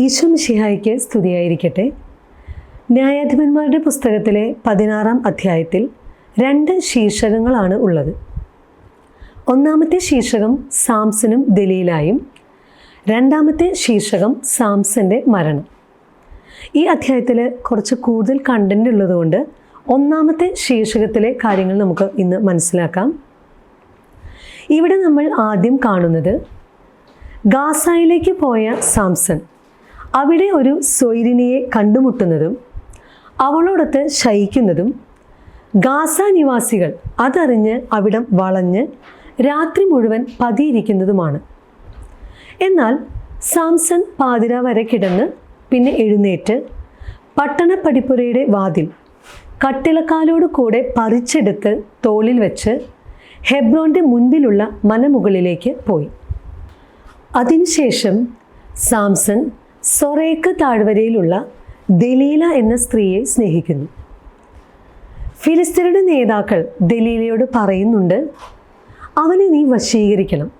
ഈശോ മിഷിഹായ്ക്ക് സ്തുതിയായിരിക്കട്ടെ. ന്യായാധിപന്മാരുടെ പുസ്തകത്തിലെ പതിനാറാം അധ്യായത്തിൽ രണ്ട് ശീർഷകങ്ങളാണ് ഉള്ളത്. ഒന്നാമത്തെ ശീർഷകം സാംസനും ദലീലായും രണ്ടാമത്തെ ശീർഷകം സാംസന്റെ മരണം. ഈ അധ്യായത്തിൽ കുറച്ച് കൂടുതൽ കണ്ടന്റ് ഉള്ളതുകൊണ്ട് ഒന്നാമത്തെ ശീർഷകത്തിലെ കാര്യങ്ങൾ നമുക്ക് ഇന്ന് മനസ്സിലാക്കാം. ഇവിടെ നമ്മൾ ആദ്യം കാണുന്നത് ഗാസായിലേക്ക് പോയ സാംസൺ അവിടെ ഒരു സ്വൈരിണിയെ കണ്ടുമുട്ടുന്നതും അവളോടൊത്ത് ശയിക്കുന്നതും ഗാസ നിവാസികൾ അതറിഞ്ഞ് അവിടം വളഞ്ഞ് രാത്രി മുഴുവൻ പതിയിരിക്കുന്നതുമാണ്. എന്നാൽ സാംസൺ പാതിര വരെ കിടന്ന് പിന്നെ എഴുന്നേറ്റ് പട്ടണപ്പടിപ്പുരയുടെ വാതിൽ കട്ടിളക്കാലോട് കൂടെ പറിച്ചെടുത്ത് തോളിൽ വെച്ച് ഹെബ്രോന്റെ മുൻപിലുള്ള മലമുകളിലേക്ക് പോയി. അതിനുശേഷം സാംസൺ സൊറേക്ക് താഴ്വരയിലുള്ള ദലീല എന്ന സ്ത്രീയെ സ്നേഹിക്കുന്നു. ഫിലിസ്തീനയുടെ നേതാക്കൾ ദലീലയോട് പറയുന്നുണ്ട് അവനെ നീ വശീകരിക്കണം.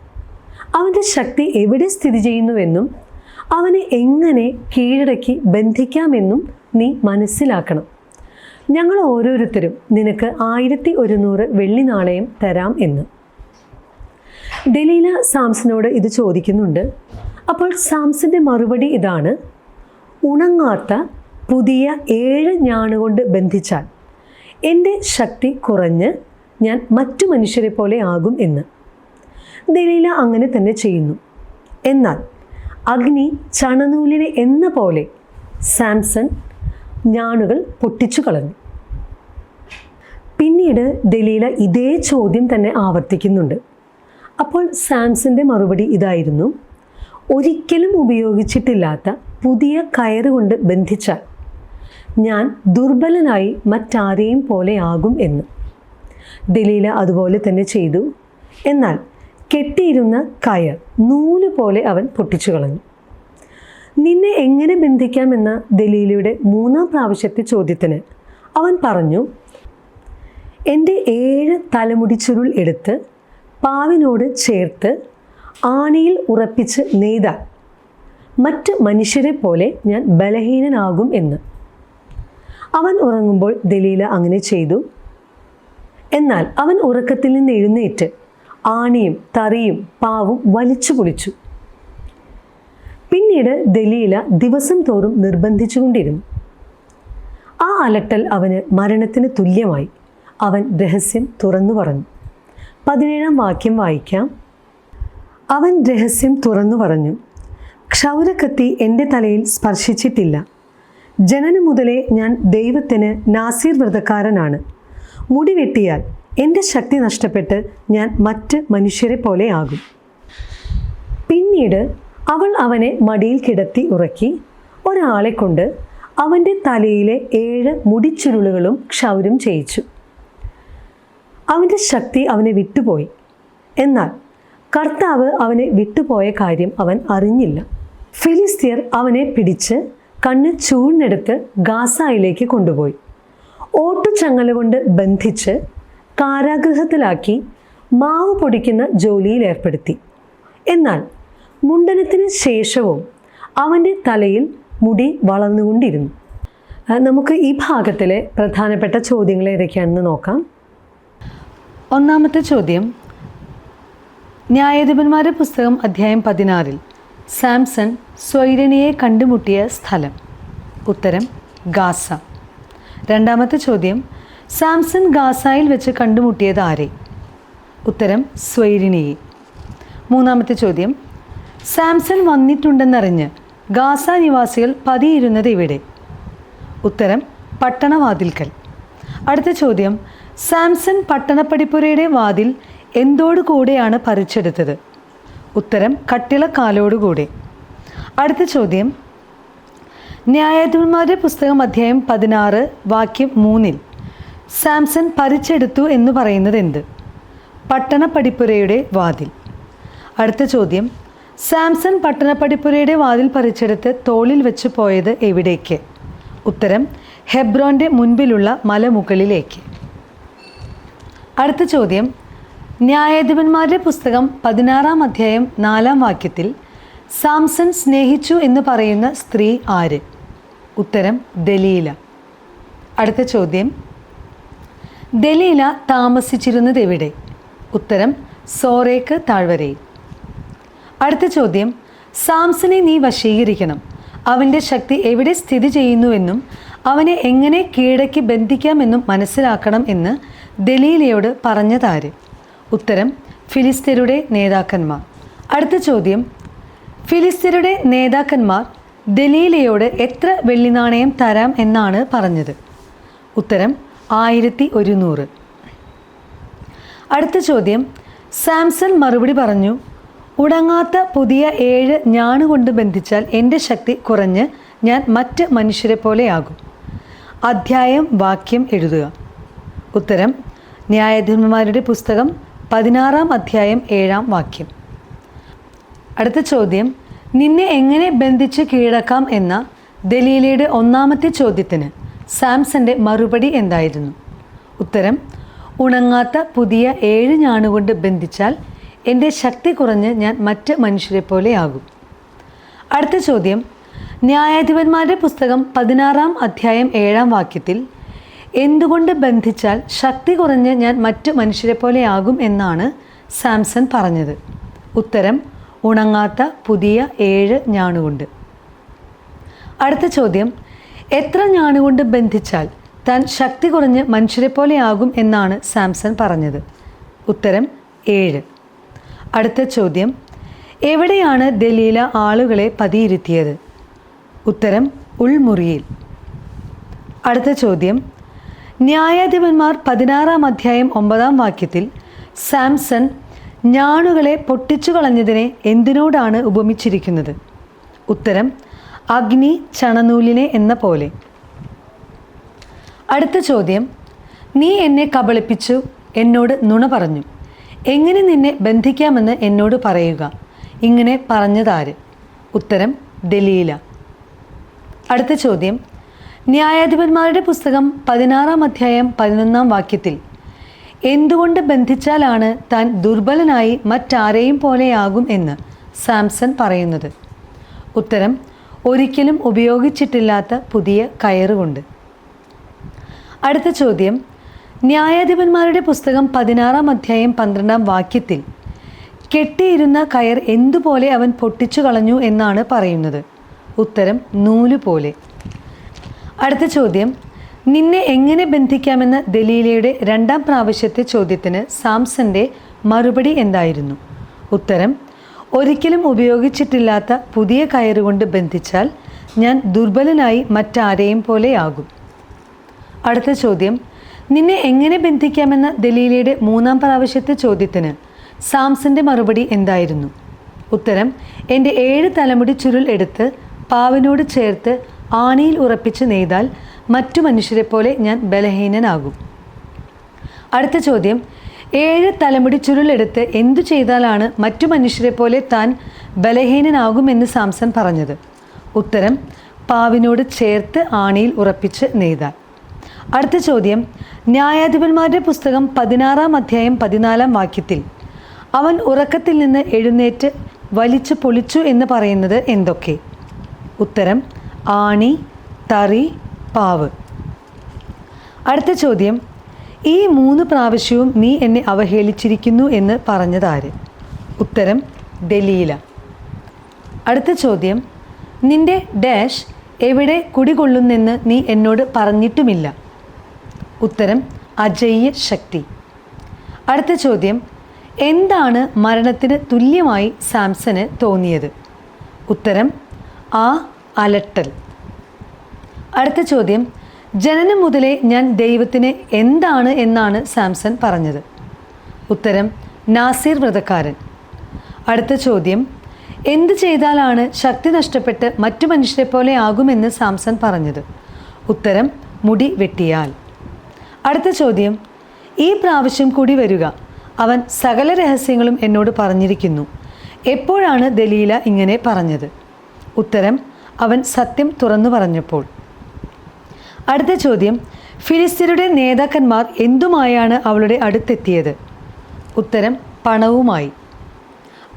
അവന്റെ ശക്തി എവിടെ സ്ഥിതി ചെയ്യുന്നുവെന്നും അവനെ എങ്ങനെ കീഴടക്കി ബന്ധിക്കാമെന്നും നീ മനസ്സിലാക്കണം. ഞങ്ങൾ ഓരോരുത്തരും നിനക്ക് ആയിരത്തി ഒരുന്നൂറ് വെള്ളി നാണയം തരാം എന്ന്. ദലീല സാംസനോട് ഇത് ചോദിക്കുന്നുണ്ട് അപ്പോൾ സാംസിന്റെ മറുപടി ഇതാണ്. ഉണങ്ങാത്ത പുതിയ ഏഴ് ഞാണുകൊണ്ട് ബന്ധിച്ചാൽ എന്റെ ശക്തി കുറഞ്ഞ് ഞാൻ മറ്റു മനുഷ്യരെ പോലെ ആകും എന്ന്. ദലീല അങ്ങനെ തന്നെ ചെയ്യുന്നു. എന്നാൽ അഗ്നി ചണനൂലിനെ എന്ന പോലെ സാംസൺ ഞാണുകൾ പൊട്ടിച്ചു കളഞ്ഞു. പിന്നീട് ദലീല ഇതേ ചോദ്യം തന്നെ ആവർത്തിക്കുന്നുണ്ട്. അപ്പോൾ സാംസന്റെ മറുപടി ഇതായിരുന്നു. ഒരിക്കലും ഉപയോഗിച്ചിട്ടില്ലാത്ത പുതിയ കയറുകൊണ്ട് ബന്ധിച്ചാൽ ഞാൻ ദുർബലനായി മറ്റാരെയും പോലെ ആകും എന്ന്. ദലീല അതുപോലെ തന്നെ ചെയ്തു. എന്നാൽ കെട്ടിയിരുന്ന കയർ നൂൽ പോലെ അവൻ പൊട്ടിച്ചു കളഞ്ഞു. നിന്നെ എങ്ങനെ ബന്ധിക്കാമെന്ന ദലീലയുടെ മൂന്നാം പ്രാവശ്യത്തെ ചോദ്യത്തിന് അവൻ പറഞ്ഞു എന്റെ ഏഴ് തലമുടി ചുരുൾ എടുത്ത് പാവിനോട് ചേർത്ത് ആണിയിൽ ഉറപ്പിച്ച് നെയ്താൽ മറ്റ് മനുഷ്യരെ പോലെ ഞാൻ ബലഹീനനാകും എന്ന്. അവൻ ഉറങ്ങുമ്പോൾ ദലീല അങ്ങനെ ചെയ്തു. എന്നാൽ അവൻ ഉറക്കത്തിൽ നിന്ന് എഴുന്നേറ്റ് ആണിയും തറിയും പാവും വലിച്ചു പൊളിച്ചു. പിന്നീട് ദലീല ദിവസം തോറും നിർബന്ധിച്ചുകൊണ്ടിരുന്നു ആ അലട്ടൽ അവന് മരണത്തിന് തുല്യമായി. അവൻ രഹസ്യം തുറന്നു പറഞ്ഞു. പതിനേഴാം വാക്യം വായിക്കാം. അവൻ രഹസ്യം തുറന്നു പറഞ്ഞു ക്ഷൗരക്കത്തി എന്റെ തലയിൽ സ്പർശിച്ചിട്ടില്ല. ജനനം മുതലേ ഞാൻ ദൈവത്തിന് നാസീർ വ്രതക്കാരനാണ്. മുടി വെട്ടിയാൽ എന്റെ ശക്തി നഷ്ടപ്പെട്ട് ഞാൻ മറ്റ് മനുഷ്യരെ പോലെ ആകും. പിന്നീട് അവൾ അവനെ മടിയിൽ കിടത്തി ഉറക്കി ഒരാളെ കൊണ്ട് അവന്റെ തലയിലെ ഏഴ് മുടിച്ചുരുളുകളും ക്ഷൗരം ചെയ്യിച്ചു. അവന്റെ ശക്തി അവനെ വിട്ടുപോയി. എന്നാൽ കർത്താവ് അവനെ വിട്ടുപോയ കാര്യം അവൻ അറിഞ്ഞില്ല. ഫിലിസ്തീർ അവനെ പിടിച്ച് കണ്ണ് ചൂഴ്ന്നെടുത്ത് ഗാസായിലേക്ക് കൊണ്ടുപോയി. ഓട്ടുചങ്ങല കൊണ്ട് ബന്ധിച്ച് കാരാഗൃഹത്തിലാക്കി മാവ് പൊടിക്കുന്ന ജോലിയിൽ ഏർപ്പെടുത്തി. എന്നാൽ മുണ്ടനത്തിന് ശേഷവും അവന്റെ തലയിൽ മുടി വളർന്നുകൊണ്ടിരുന്നു. നമുക്ക് ഈ ഭാഗത്തിലെ പ്രധാനപ്പെട്ട ചോദ്യങ്ങൾ ഏതൊക്കെയാണെന്ന് നോക്കാം. ഒന്നാമത്തെ ചോദ്യം ന്യായാധിപന്മാരുടെ പുസ്തകം അധ്യായം പതിനാറിൽ സാംസൺ സ്വൈരണിയെ കണ്ടുമുട്ടിയ സ്ഥലം. ഉത്തരം ഗാസ. രണ്ടാമത്തെ ചോദ്യം സാംസൺ ഗാസായിൽ വെച്ച് കണ്ടുമുട്ടിയത് ആരെ? ഉത്തരം സ്വൈരിണിയെ മൂന്നാമത്തെ ചോദ്യം സാംസൺ വന്നിട്ടുണ്ടെന്നറിഞ്ഞ് ഗാസ നിവാസികൾ പതിയിരുന്നത് ഇവിടെ ഉത്തരം പട്ടണവാതിൽക്കൽ. അടുത്ത ചോദ്യം സാംസൺ പട്ടണപ്പടിപ്പുരയുടെ വാതിൽ എന്തോടു കൂടെയാണ് പറിച്ചെടുത്തത്? ഉത്തരം കട്ടിളക്കാലോടുകൂടി. അടുത്ത ചോദ്യം. ന്യായാധിപന്മാരുടെ പുസ്തകം അധ്യായം പതിനാറ് വാക്യം മൂന്നിൽ സാംസൺ പറിച്ചെടുത്തു എന്ന് പറയുന്നത് എന്ത് പട്ടണപ്പടിപ്പുരയുടെ വാതിൽ. അടുത്ത ചോദ്യം. സാംസൺ പട്ടണപ്പടിപ്പുരയുടെ വാതിൽ പറിച്ചെടുത്ത് തോളിൽ വെച്ച് പോയത് എവിടേക്ക്? ഉത്തരം ഹെബ്രോന്റെ മുൻപിലുള്ള മലമുകളിലേക്ക്. അടുത്ത ചോദ്യം. ന്യായാധിപന്മാരുടെ പുസ്തകം പതിനാറാം അധ്യായം നാലാം വാക്യത്തിൽ സാംസൺ സ്നേഹിച്ചു എന്ന് പറയുന്ന സ്ത്രീ ആര്? ഉത്തരം ദലീല. അടുത്ത ചോദ്യം ദലീല താമസിച്ചിരുന്നത് എവിടെ ഉത്തരം സോറേക്ക് താഴ്വരയിൽ. അടുത്ത ചോദ്യം സാംസനെ നീ വശീകരിക്കണം. അവന്റെ ശക്തി എവിടെ സ്ഥിതി ചെയ്യുന്നുവെന്നും അവനെ എങ്ങനെ കീഴടക്കി ബന്ധിക്കാമെന്നും മനസ്സിലാക്കണം എന്ന് ദലീലയോട് പറഞ്ഞതാര്? ഉത്തരം ഫിലിസ്തീനയുടെ നേതാക്കന്മാർ. അടുത്ത ചോദ്യം ഫിലിസ്തീനയുടെ നേതാക്കന്മാർ ദലീലയോട് എത്ര വെള്ളി നാണയം തരാം എന്നാണ് പറഞ്ഞത്? ഉത്തരം ആയിരത്തി ഒരുന്നൂറ് അടുത്ത ചോദ്യം സാംസൺ മറുപടി പറഞ്ഞു ഉടങ്ങാത്ത പുതിയ ഏഴ് ഞാണുകൊണ്ട് ബന്ധിച്ചാൽ എന്റെ ശക്തി കുറഞ്ഞ് ഞാൻ മറ്റ് മനുഷ്യരെ പോലെയാകും. അധ്യായം വാക്യം എഴുതുക. ഉത്തരം ന്യായാധിപന്മാരുടെ പുസ്തകം പതിനാറാം അധ്യായം ഏഴാം വാക്യം. അടുത്ത ചോദ്യം നിന്നെ എങ്ങനെ ബന്ധിച്ച് കീഴടക്കാം എന്ന ദലീലയുടെ ഒന്നാമത്തെ ചോദ്യത്തിന് സാംസന്റെ മറുപടി എന്തായിരുന്നു? ഉത്തരം ഉണങ്ങാത്ത പുതിയ ഏഴ് ഞാണുകൊണ്ട് ബന്ധിച്ചാൽ എന്റെ ശക്തി കുറഞ്ഞ് ഞാൻ മറ്റ് മനുഷ്യരെ പോലെയാകും അടുത്ത ചോദ്യം ന്യായാധിപന്മാരുടെ പുസ്തകം പതിനാറാം അധ്യായം ഏഴാം വാക്യത്തിൽ എന്തുകൊണ്ട് ബന്ധിച്ചാൽ ശക്തി കുറഞ്ഞ് ഞാൻ മറ്റു മനുഷ്യരെ പോലെയാകും എന്നാണ് സാംസൺ പറഞ്ഞത്. ഉത്തരം ഉണങ്ങാത്ത പുതിയ ഏഴ് ഞാണുകൊണ്ട്. അടുത്ത ചോദ്യം എത്ര ഞാണുകൊണ്ട് ബന്ധിച്ചാൽ താൻ ശക്തി കുറഞ്ഞ് മനുഷ്യരെ പോലെയാകും എന്നാണ് സാംസൺ പറഞ്ഞത്. ഉത്തരം ഏഴ്. അടുത്ത ചോദ്യം എവിടെയാണ് ദലീല ആളുകളെ പതിയിരുത്തിയത്? ഉത്തരം ഉൾമുറിയിൽ. അടുത്ത ചോദ്യം ന്യായാധിപന്മാർ പതിനാറാം അധ്യായം ഒമ്പതാം വാക്യത്തിൽ സാംസൺ ഞാണുകളെ പൊട്ടിച്ചു കളഞ്ഞതിനെ എന്തിനോടാണ് ഉപമിച്ചിരിക്കുന്നത്? ഉത്തരം അഗ്നി ചണനൂലിനെ എന്ന പോലെ. അടുത്ത ചോദ്യം നീ എന്നെ കബളിപ്പിച്ചു എന്നോട് നുണ പറഞ്ഞു. എങ്ങനെ നിന്നെ ബന്ധിക്കാമെന്ന് എന്നോട് പറയുക? ഇങ്ങനെ പറഞ്ഞതാര്? ഉത്തരം ദലീല. അടുത്ത ചോദ്യം ന്യായാധിപന്മാരുടെ പുസ്തകം പതിനാറാം അധ്യായം പതിനൊന്നാം വാക്യത്തിൽ എന്തുകൊണ്ട് ബന്ധിച്ചാലാണ് താൻ ദുർബലനായി മറ്റാരെയും പോലെയാകും എന്ന് സാംസൺ പറയുന്നത്? ഉത്തരം ഒരിക്കലും ഉപയോഗിച്ചിട്ടില്ലാത്ത പുതിയ കയറുകൊണ്ട്. അടുത്ത ചോദ്യം ന്യായാധിപന്മാരുടെ പുസ്തകം പതിനാറാം അധ്യായം പന്ത്രണ്ടാം വാക്യത്തിൽ കെട്ടിയിരുന്ന കയർ എന്തുപോലെ അവൻ പൊട്ടിച്ചു കളഞ്ഞു എന്നാണ് പറയുന്നത്? ഉത്തരം നൂൽ പോലെ. അടുത്ത ചോദ്യം. നിന്നെ എങ്ങനെ ബന്ധിക്കാമെന്ന ദലീലയുടെ രണ്ടാം പ്രാവശ്യത്തെ ചോദ്യത്തിന് സാംസന്റെ മറുപടി എന്തായിരുന്നു? ഉത്തരം ഒരിക്കലും ഉപയോഗിച്ചിട്ടില്ലാത്ത പുതിയ കയറുകൊണ്ട് ബന്ധിച്ചാൽ ഞാൻ ദുർബലനായി മറ്റാരെയും പോലെയാകും. അടുത്ത ചോദ്യം നിന്നെ എങ്ങനെ ബന്ധിക്കാമെന്ന ദലീലയുടെ മൂന്നാം പ്രാവശ്യത്തെ ചോദ്യത്തിന് സാംസന്റെ മറുപടി എന്തായിരുന്നു? ഉത്തരം എന്റെ ഏഴ് തലമുടി ചുരുൾ എടുത്ത് പാവനോട് ചേർത്ത് ആണിയിൽ ഉറപ്പിച്ച് നെയ്താൽ മറ്റു മനുഷ്യരെ പോലെ ഞാൻ ബലഹീനനാകും. അടുത്ത ചോദ്യം ഏഴ് തലമുടി ചുരുളെടുത്ത് എന്തു ചെയ്താലാണ് മറ്റു മനുഷ്യരെ പോലെ താൻ ബലഹീനനാകുമെന്ന് സാംസൺ പറഞ്ഞത്? ഉത്തരം പാവിനോട് ചേർത്ത് ആണിയിൽ ഉറപ്പിച്ച് നെയ്താൽ. അടുത്ത ചോദ്യം ന്യായാധിപന്മാരുടെ പുസ്തകം പതിനാറാം അധ്യായം പതിനാലാം വാക്യത്തിൽ അവൻ ഉറക്കത്തിൽ നിന്ന് എഴുന്നേറ്റ് വലിച്ചു പൊളിച്ചു എന്ന് പറയുന്നത് എന്തൊക്കെ? ഉത്തരം ആണി തറി പാവ്. അടുത്ത ചോദ്യം. ഈ മൂന്ന് പ്രാവശ്യവും നീ എന്നെ അവഹേളിച്ചിരിക്കുന്നു എന്ന് പറഞ്ഞതാര്? ഉത്തരം ദലീല. അടുത്ത ചോദ്യം. നിന്റെ ഡാഷ് എവിടെ കുടികൊള്ളുന്നെന്ന് നീ എന്നോട് പറഞ്ഞിട്ടുമില്ല. ഉത്തരം അജയ്യ ശക്തി അടുത്ത ചോദ്യം. എന്താണ് മരണത്തിന് തുല്യമായി സാംസന് തോന്നിയത്? ഉത്തരം ആ അലട്ടൽ. അടുത്ത ചോദ്യം ജനനം മുതലേ ഞാൻ ദൈവത്തിന് എന്താണ് എന്നാണ് സാംസൺ പറഞ്ഞത്. ഉത്തരം നാസിർ വ്രതക്കാരൻ. അടുത്ത ചോദ്യം എന്ത് ചെയ്താലാണ് ശക്തി നഷ്ടപ്പെട്ട് മറ്റു മനുഷ്യരെ പോലെ ആകുമെന്ന് സാംസൺ പറഞ്ഞത്. ഉത്തരം മുടി വെട്ടിയാൽ. അടുത്ത ചോദ്യം ഈ പ്രാവശ്യം കൂടി വരിക. അവൻ സകല രഹസ്യങ്ങളും എന്നോട് പറഞ്ഞിരിക്കുന്നു. എപ്പോഴാണ് ദലീല ഇങ്ങനെ പറഞ്ഞത്? ഉത്തരം അവൻ സത്യം തുറന്നു പറഞ്ഞപ്പോൾ. അടുത്ത ചോദ്യം ഫിലിസ്തീനയുടെ നേതാക്കന്മാർ എന്തുമായാണ് അവളുടെ അടുത്തെത്തിയത്? ഉത്തരം പണവുമായി.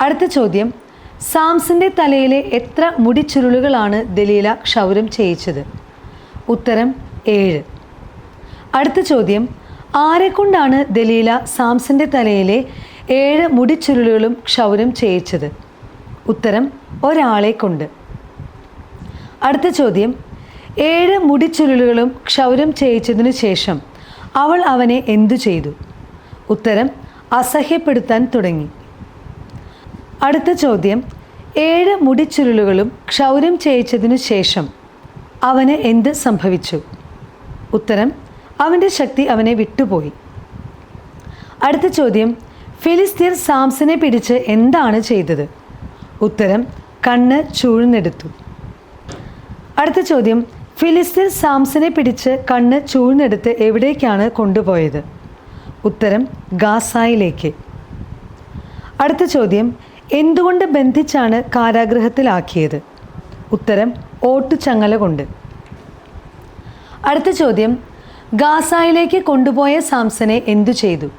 അടുത്ത ചോദ്യം സാംസിന്റെ തലയിലെ എത്ര മുടിച്ചുരുളുകളാണ് ദലീല ക്ഷൗരം ചെയ്യിച്ചത്? ഉത്തരം ഏഴ്. അടുത്ത ചോദ്യം ആരെക്കൊണ്ടാണ് ദലീല സാംസിന്റെ തലയിലെ ഏഴ് മുടിച്ചുരുളുകളും ക്ഷൗരം ചെയ്യിച്ചത്? ഉത്തരം ഒരാളെ കൊണ്ട് അടുത്ത ചോദ്യം. ഏഴ് മുടിച്ചുരുളുകളും ക്ഷൗരം ചെയ്യിച്ചതിനു ശേഷം അവൾ അവനെ എന്തു ചെയ്തു? ഉത്തരം അസഹ്യപ്പെടുത്താൻ തുടങ്ങി. അടുത്ത ചോദ്യം. ഏഴ് മുടിച്ചുരുളുകളും ക്ഷൗരം ചെയ്യിച്ചതിനു ശേഷം അവന് എന്ത് സംഭവിച്ചു? ഉത്തരം അവന്റെ ശക്തി അവനെ വിട്ടുപോയി. അടുത്ത ചോദ്യം. ഫിലിസ്തീർ സാംസനെ പിടിച്ച് എന്താണ് ചെയ്തത്? ഉത്തരം കണ്ണ് ചൂഴ്ന്നെടുത്തു. അടുത്ത ചോദ്യം. ഫിലിസ്തീൻ സാംസനെ പിടിച്ച് കണ്ണ് ചൂഴ്ന്നെടുത്ത് എവിടേക്കാണ് കൊണ്ടുപോയത്? ഉത്തരം ഗാസായിലേക്ക്. അടുത്ത ചോദ്യം. എന്തുകൊണ്ട് ബന്ധിച്ചാണ് കാരാഗ്രഹത്തിലാക്കിയത് ഉത്തരം ഓട്ടുചങ്ങല കൊണ്ട്. അടുത്ത ചോദ്യം. ഗാസായിലേക്ക് കൊണ്ടുപോയ സാംസനെ എന്തു ചെയ്തു?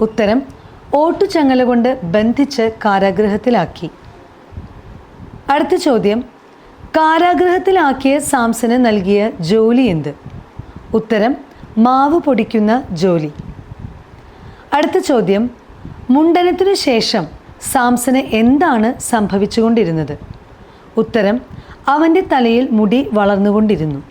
ഉത്തരം ഓട്ടുചങ്ങല കൊണ്ട് ബന്ധിച്ച് കാരാഗ്രഹത്തിലാക്കി അടുത്ത ചോദ്യം. കാരാഗൃഹത്തിലാക്കിയ സാംസന് നൽകിയ ജോലി എന്ത്? ഉത്തരം മാവ് പൊടിക്കുന്ന ജോലി. അടുത്ത ചോദ്യം മുണ്ടനത്തിനു ശേഷം സാംസന് എന്താണ് സംഭവിച്ചുകൊണ്ടിരുന്നത്? ഉത്തരം അവന്റെ തലയിൽ മുടി വളർന്നുകൊണ്ടിരുന്നു.